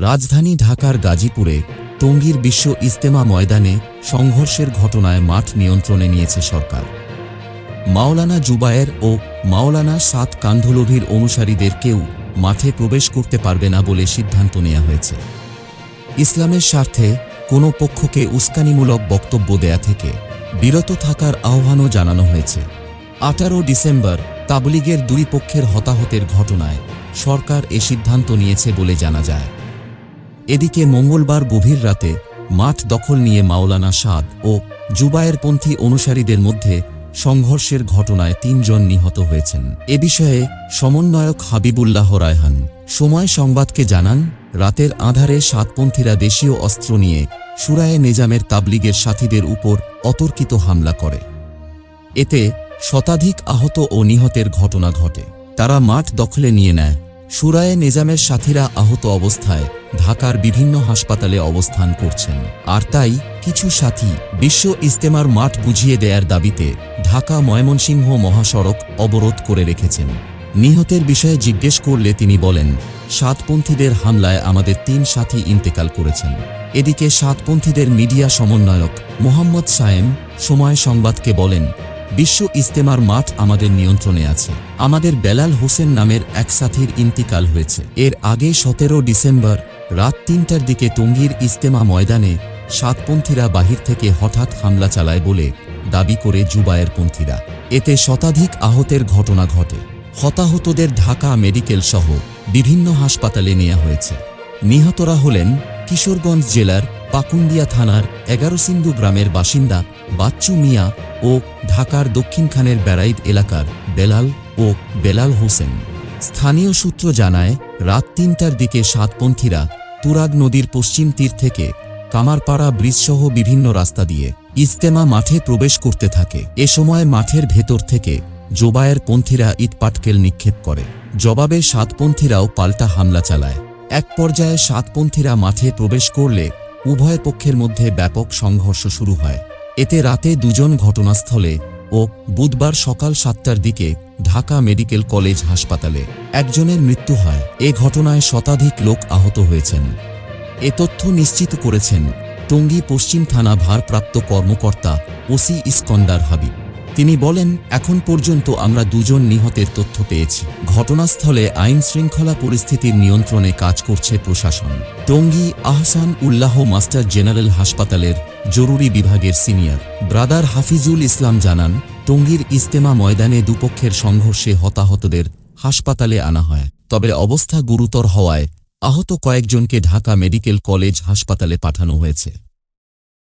রাজধানী ঢাকার গাজীপুরে টঙ্গীর বিশ্ব ইস্তেমা ময়দানে সংঘর্ষের ঘটনায় মাঠ নিয়ন্ত্রণে নিয়েছে সরকার। মাওলানা জুবায়ের ও মাওলানা সাত কান্ধলভির অনুসারীদের কেউ মাঠে প্রবেশ করতে পারবে না বলে সিদ্ধান্ত নেওয়া হয়েছে। ইসলামের স্বার্থে কোনো পক্ষকে উস্কানিমূলক বক্তব্য দেয়া থেকে বিরত থাকার আহ্বানও জানানো হয়েছে। আঠারো ডিসেম্বর তাবলিগের দুই পক্ষের হতাহতের ঘটনায় সরকার এ সিদ্ধান্ত নিয়েছে বলে জানা যায়। এদিকে মঙ্গলবার গভীর রাতে মাঠ দখল নিয়ে মাওলানা সাদ ও জুবায়েরপন্থী অনুসারীদের মধ্যে সংঘর্ষের ঘটনায় তিনজন নিহত হয়েছেন। এ বিষয়ে সমন্বয়ক হাবিবুল্লাহ রায়হান সময় সংবাদকে জানান, রাতের আধারে সাতপন্থীরা দেশীয় অস্ত্র নিয়ে সুরায়ে নিজামের তাবলিগের সাথীদের উপর অতর্কিত হামলা করে। এতে শতাধিক আহত ও নিহতের ঘটনা ঘটে। তারা মাঠ দখলে নিয়ে নেয়। সুরায়ে নিজামের সাথীরা আহত অবস্থায় ঢাকার বিভিন্ন হাসপাতালে অবস্থান করছেন। আর তাই কিছু সাথী বিশ্ব ইস্তেমার মাঠ বুঝিয়ে দেয়ার দাবিতে ঢাকা ময়মনসিংহ মহাসড়ক অবরোধ করে রেখেছেন। নিহতের বিষয়ে জিজ্ঞেস করলে তিনি বলেন, সাতপন্থীদের হামলায় আমাদের তিন সাথী ইন্তেকাল করেছেন। এদিকে সাতপন্থীদের মিডিয়া সমন্বয়ক মোহাম্মদ সায়েম সময় সংবাদকে বলেন বিশ্ব ইস্তেমার মাঠ আমাদের নিয়ন্ত্রণে আছে। আমাদের বেলাল হোসেন নামের এক সাথীর ইন্তিকাল হয়েছে। এর আগে সতেরো ডিসেম্বর রাত তিনটার দিকে টঙ্গীর ইস্তেমা ময়দানে সাতপন্থীরা বাহির থেকে হঠাৎ হামলা চালায় বলে দাবি করে জুবায়ের পন্থীরা এতে শতাধিক আহতের ঘটনা ঘটে। হতাহতদের ঢাকা মেডিকেল সহ বিভিন্ন হাসপাতালে নেওয়া হয়েছে। নিহতরা হলেন কিশোরগঞ্জ জেলার পাকুন্দিয়া থানার এগারো সিন্ধু গ্রামের বাসিন্দা বাচ্চু মিয়া ও ঢাকার দক্ষিণখানের বেড়াইদ এলাকার বেলাল ও বেলাল হোসেন। স্থানীয় সূত্র জানায়, রাত তিনটার দিকে সাতপন্থীরা তুরাগ নদীর পশ্চিম তীর থেকে কামারপাড়া ব্রিজসহ বিভিন্ন রাস্তা দিয়ে ইজতেমা মাঠে প্রবেশ করতে থাকে। এ সময় মাঠের ভেতর থেকে জোবায়ের পন্থীরা ইটপাটকেল নিক্ষেপ করে। জবাবে সাতপন্থীরাও পাল্টা হামলা চালায়। এক পর্যায়ে সাতপন্থীরা মাঠে প্রবেশ করলে উভয় পক্ষের মধ্যে ব্যাপক সংঘর্ষ শুরু হয়। এতে রাতে দুজন ঘটনাস্থলে ও বুধবার সকাল সাতটার দিকে ঢাকা মেডিকেল কলেজ হাসপাতালে একজনের মৃত্যু হয়। এ ঘটনায় শতাধিক লোক আহত হয়েছেন। এ তথ্য নিশ্চিত করেছেন টঙ্গী পশ্চিম থানা ভারপ্রাপ্ত কর্মকর্তা ওসি ইস্কন্দার হাবিব। তিনি বলেন, এখন পর্যন্ত আমরা দুজন নিহতের তথ্য পেয়েছি। ঘটনাস্থলে আইন শৃঙ্খলা পরিস্থিতির নিয়ন্ত্রণে কাজ করছে প্রশাসন। টঙ্গী আহসান উল্লাহ মাস্টার জেনারেল হাসপাতালের জরুরি বিভাগের সিনিয়র। ব্রাদার হাফিজুল ইসলাম জানান, টঙ্গীর ইস্তেমা ময়দানে দুপক্ষের সংঘর্ষে হতাহতদের হাসপাতালে আনা হয়। তবে অবস্থা গুরুতর হওয়ায় আহত কয়েকজনকে ঢাকা মেডিকেল কলেজ হাসপাতালে পাঠানো হয়েছে।